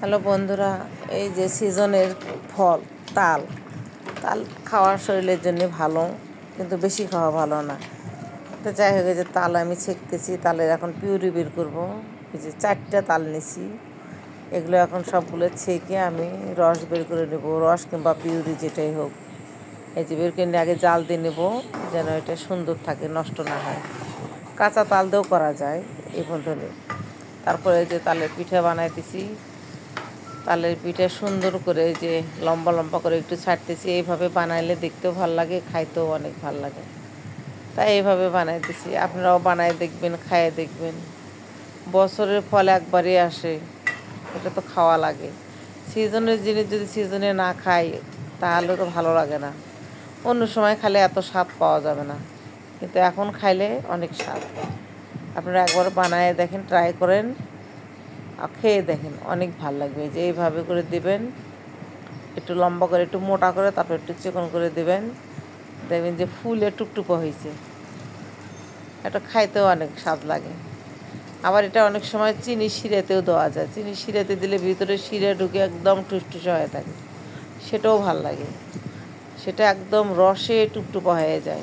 Hello বন্ধুরা, এই যে সিজনের ফল, তাল। তাল খাওয়া শরীরের জন্য ভালো, কিন্তু বেশি খাওয়া ভালো না। তো যাই হোক যে তাল আমি ছেঁকতেছি, তালের এখন পিউরি বের করব। এই যে চারটা তাল নিছি, এগুলো এখন সবগুলো ছেঁকে আমি রস বের করে নেব, রস কিংবা পিউরি যেটাই হোক। এই যে বের করে আগে জাল দিয়ে নেব, যেন এটা সুন্দর থাকে, নষ্ট না হয়। কাঁচা তাল দিয়েও করা যায়, এই পর্যন্ত তারপরে যে তালের পিঠা বানাইতেছি তালের পিঠা সুন্দর করে যে লম্বা লম্বা করে একটু ছাড়তেছি। এইভাবে বানাইলে দেখতেও ভালো লাগে, খাইতেও অনেক ভালো লাগে। তাই এইভাবে বানাইতেছি। আপনারাও বানায় দেখবেন খাইয়ে দেখবেন। বছরের ফল একবারই আসে, এটা তো খাওয়া লাগে। সিজনের জিনিস যদি সিজনে না খাই, তাহলে তো ভালো লাগে না। অন্য সময় খালে এত স্বাদ পাওয়া যাবে না। কিন্তু এখন খাইলে অনেক স্বাদ। আপনারা একবার বানায় দেখেন ট্রাই করেন। খেয়ে দেখেন, অনেক ভালো লাগবে। যে এইভাবে করে দেবেন, একটু লম্বা করে, একটু মোটা করে, তারপর একটু চিকন করে দেবেন। দেখবেন যে ফুলে টুকটুকো হয়েছে। এটা খাইতেও অনেক স্বাদ লাগে। আবার এটা অনেক সময় চিনি শিরাতেও দেওয়া যায়। চিনি শিরাতে দিলে ভিতরে শিরে ঢুকে একদম টুসটুসে হয়ে থাকে। সেটাও ভালো লাগে। সেটা একদম রসে টুকটুকো হয়ে যায়।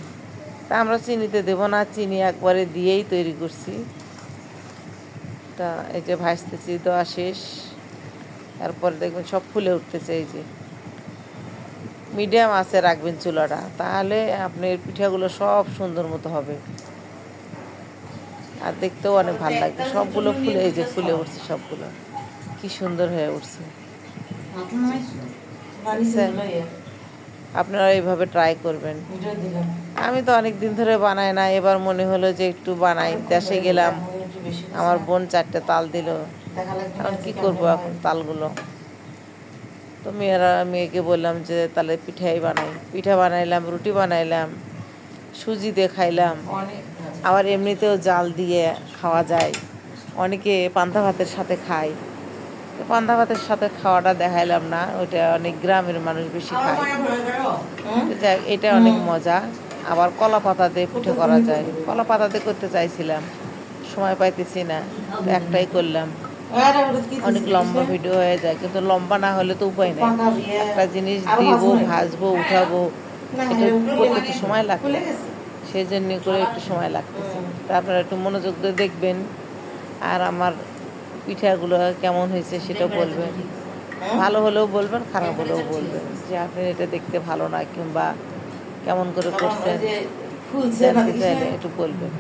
তা আমরা চিনিতে দেবো না, চিনি একবারে দিয়েই তৈরি করছি। তা এই যে ভাজতেছি দেওয়া শেষ। তারপরে দেখবেন সব ফুলে উঠতেছে, এই যে। মিডিয়াম আছে, রাখবেন চুলাটা। তাহলে আপনার পিঠাগুলো সব সুন্দর মতো হবে। আর দেখতেও অনেক ভালো লাগবে সবগুলো ফুলে, এই যে ফুলে উঠছে সবগুলো। কি সুন্দর হয়ে উঠছে। আপনারা এইভাবে ট্রাই করবেন। আমি তো অনেক দিন ধরে বানাই না। এবার মনে হলো যে একটু বানাই। দেশে গেলাম। আমার বোন চারটে তাল দিল। এখন কী করব এখন তালগুলো? তো মেয়েরা মেয়েকে বললাম যে তাহলে পিঠাই বানাই। পিঠা বানাইলাম রুটি বানাইলাম সুজি দিয়ে খাইলাম। আবার এমনিতেও জাল দিয়ে খাওয়া যায়। অনেকে পান্তা ভাতের সাথে খায়। তো পান্তা ভাতের সাথে খাওয়াটা দেখাইলাম না ওইটা অনেক গ্রামের মানুষ বেশি খায়। এটা অনেক মজা। আবার কলা পাতা দিয়ে পিঠে করা যায়। কলা পাতা দিয়ে করতে চাইছিলাম। সময় পাইতেছি না একটাই করলাম। অনেক লম্বা ভিডিও হয়ে যায় কিন্তু লম্বা না হলে তো উপায় নেই। একটা জিনিস দিব ভাজবো উঠাবো করতে তো সময় লাগবে। সেই জন্য করে একটু সময় লাগতেছে। তা আপনারা একটু মনোযোগ দিয়ে দেখবেন আর আমার পিঠাগুলো কেমন হয়েছে সেটা বলবেন। ভালো হলেও বলবেন খারাপ হলেও বলবেন। যে আপনি এটা দেখতে ভালো না কিংবা কেমন করে করছেন। চাইলে একটু বলবেন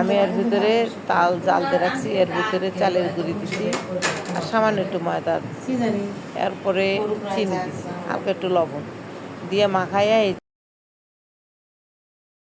আমি এর ভিতরে তাল জালতে রাখছি এর ভিতরে চালের গুঁড়ি দিছি আর সামান্য একটু ময়দা দিচ্ছি এরপরে চিনি দিছি হালকা একটু লবণ। দিয়ে মাখাইয়া এই